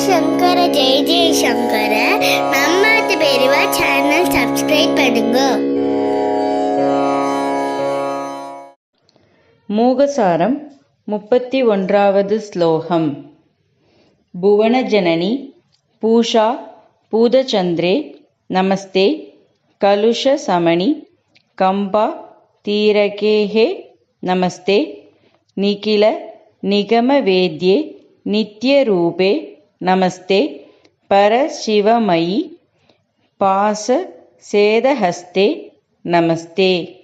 சங்கர ஜெய ஜெய சங்கர மம்மாத்து பெரியவா channel subscribe பண்ணுங்க மூகசாரம் முப்பத்தி ஒன்றாவது ஸ்லோகம் புவனஜனனி பூஷா பூதச்சந்திரே நமஸ்தே கலுஷ சமணி கம்பா தீரகேஹே நமஸ்தே நிகில நிகமவேத்யே நித்யரூபே நமஸ்தே. பரசிவமயி பாச சேதஹஸ்தே நமஸ்தே.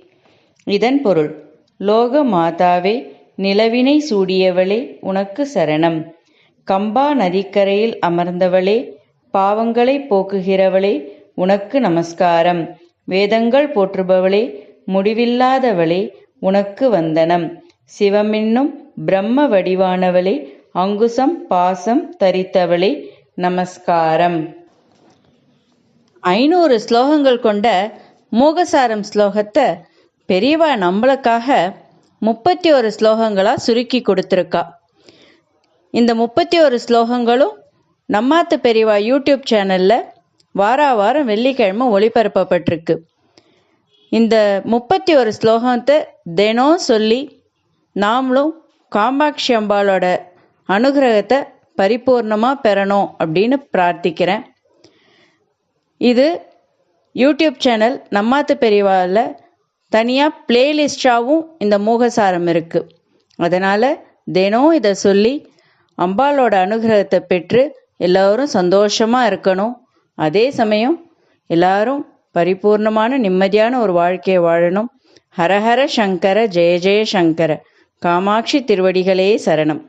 இதன் பொருள் லோக மாதாவே நிலவினை சூடியவளே உனக்கு சரணம். கம்பா நதிக்கரையில் அமர்ந்தவளே பாவங்களை போக்குகிறவளே உனக்கு நமஸ்காரம். வேதங்கள் போற்றுபவளே முடிவில்லாதவளே உனக்கு வந்தனம். சிவமென்னும் பிரம்ம வடிவானவளே அங்குசம் பாசம் தரித்தவளே நமஸ்காரம். ஐநூறு ஸ்லோகங்கள் கொண்ட மூகசாரம் ஸ்லோகத்தை பெரியவா நம்மளுக்காக முப்பத்தி ஒரு ஸ்லோகங்களாக சுருக்கி கொடுத்துருக்கா. இந்த முப்பத்தி ஒரு ஸ்லோகங்களும் நம்மாத்து பெரியவா யூடியூப் சேனலில் வாரா வாரம் வெள்ளிக்கிழமை ஒளிபரப்பப்பட்டிருக்கு. இந்த முப்பத்தி ஒரு ஸ்லோகத்தை தினம் சொல்லி நாமளும் காமாட்சி அம்பாளோட அனுகிரகத்தை பரிபூர்ணமாக பெறணும் அப்படின்னு பிரார்த்திக்கிறேன். இது யூடியூப் சேனல் நம்மாத்து பெரியவாவில் தனியாக பிளேலிஸ்டாகவும் இந்த மூகசாரம் இருக்குது அதனால் தினம் இதை சொல்லி அம்பாலோட அனுகிரகத்தை பெற்று எல்லோரும் சந்தோஷமாக இருக்கணும். அதே சமயம் எல்லாரும் பரிபூர்ணமான நிம்மதியான ஒரு வாழ்க்கையை வாழணும். ஹரஹர சங்கர ஜெய ஜெய சங்கர. காமாட்சி திருவடிகளே சரணம்.